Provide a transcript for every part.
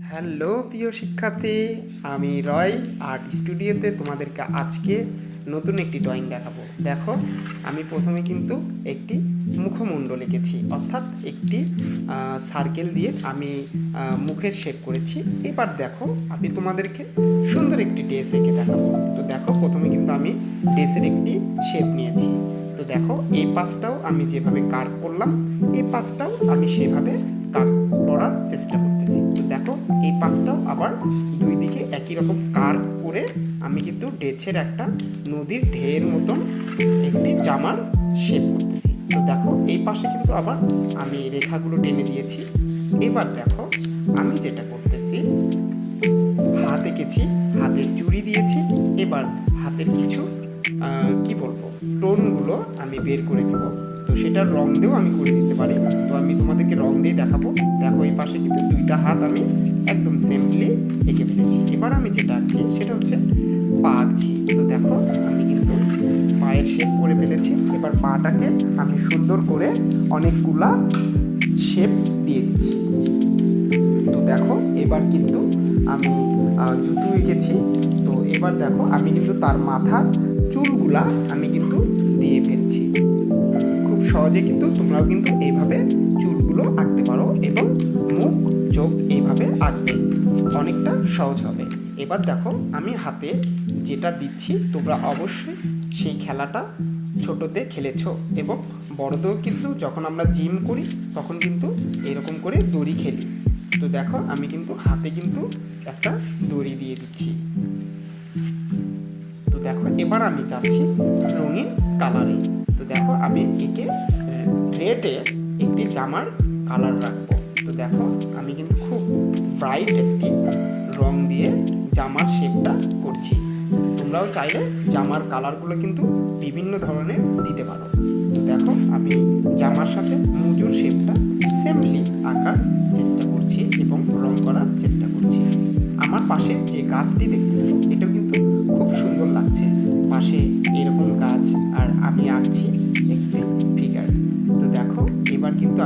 Hello, প্রিয় শিক্ষার্থী, আমি রয় আর্ট স্টুডিওতে তোমাদেরকে আজকে নতুন একটি ড্রয়িং দেখাবো। দেখো, আমি প্রথমে কিন্তু একটি মুখমণ্ডল এঁকেছি অর্থাৎ একটি সার্কেল দিয়ে আমি মুখের শেপ করেছি। এবার দেখো, আমি তোমাদেরকে সুন্দর একটি ড্রেস এঁকে দেখাবো। তো দেখো, প্রথমে কিন্তু আমি ড্রেসের একটি শেপ নিয়েছি। তো দেখো, এই পাশটাও আমি যেভাবে কার্ভ করলাম, এই পাশটাও আমি সেভাবে কার্ভ পাশটাও আবার দুই দিকে একই রকম কার্ভ করে আমি কিন্তু ডেছের একটা নদীর ঢেউয়ের মতন একটি জামার শেপ করতেছি। তো দেখো, এই পাশে কিন্তু আবার আমি রেখাগুলো টেনে দিয়েছি। এবার দেখো, আমি যেটা করতেছি, হাত এঁকেছি, হাতের চুড়ি দিয়েছি। এবার হাতের কিছু কি বলব, টোনগুলো আমি বের করে দেবো। তো সেটার রং দিয়েও আমি করে দিতে পারি। তো আমি তোমাদেরকে রং দিয়ে দেখাবো। দেখো, এই পাশে কিন্তু দুইটা হাত আমি একদম সিম্পলি এঁকে ফেলেছি। এবার আমি যেটা আঁকছি, সেটা হচ্ছে পা আঁকছি। তো দেখো, আমি কিন্তু পায়ের শেপ করে ফেলেছি। এবার পাটাকে আমি সুন্দর করে অনেকগুলা শেপ দিয়ে দিচ্ছি। তো দেখো, এবার কিন্তু আমি জুতো এঁকেছি। তো এবার দেখো, আমি কিন্তু তার মাথার চুলগুলা আমি কিন্তু দিয়ে ফেলছি। সহজে কিন্তু তোমরাও কিন্তু এইভাবে চুলগুলো আঁকতে পারো এবং মুখ, চোখ এইভাবে আঁকবে। অনেকটা সহজ হবে। এবার দেখো, আমি হাতে যেটা দিচ্ছি, তোমরা অবশ্যই সেই খেলাটা ছোটতে খেলেছো এবং বড়দেরও কিন্তু যখন আমরা জিম করি, তখন কিন্তু এরকম করে দড়ি খেলি। তো দেখো, আমি কিন্তু হাতে কিন্তু একটা দড়ি দিয়ে দিচ্ছি। তো দেখো, এবার আমি যাচ্ছি রঙিন কালারে তো দেখো আমি একে রেডে একটি জামার কালার রাখব। তো দেখো আমি কিন্তু খুব ব্রাইট একটি রং দিয়ে জামার শেপটা করছি। তোমরাও চাইলে জামার কালারগুলো কিন্তু বিভিন্ন ধরনের দিতে পারো। দেখো আমি জামার সাথে মুজুর শেপটা সেমলি আঁকার চেষ্টা করছি এবং রং করার চেষ্টা করছি। আমার পাশে যে গাছটি দেখতেছো, এটাও কিন্তু খুব সুন্দর লাগছে। পাশে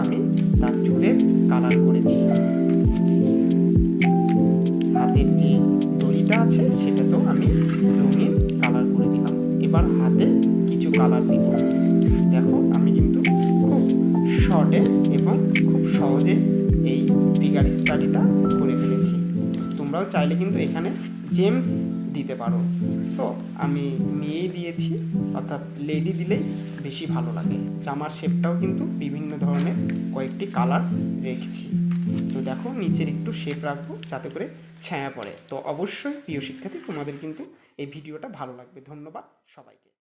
আমি তার চুলের কালার করেছি। হাতের যে দড়িটা আছে, সেটাতেও আমি রঙিন কালার করে দিলাম। এবার হাতে কিছু কালার দিব। দেখো, আমি কিন্তু খুব শর্টে এবং খুব সহজে এই ফিগার স্টাডিটা করে ফেলেছি। তোমরাও চাইলে কিন্তু এখানে জেমস দিতে পারো। সো আমি মেয়ে দিয়েছি, অর্থাৎ লেডি দিলেই বেশি ভালো লাগে। জামার শেপটাও কিন্তু বিভিন্ন ধরনের কয়েকটি কালার রেখেছি। তো দেখো, নিচের একটু শেপ রাখব, যাতে করে ছায়া পড়ে। তো অবশ্যই প্রিয় শিক্ষার্থী, তোমাদের কিন্তু এই ভিডিওটা ভালো লাগবে। ধন্যবাদ সবাইকে।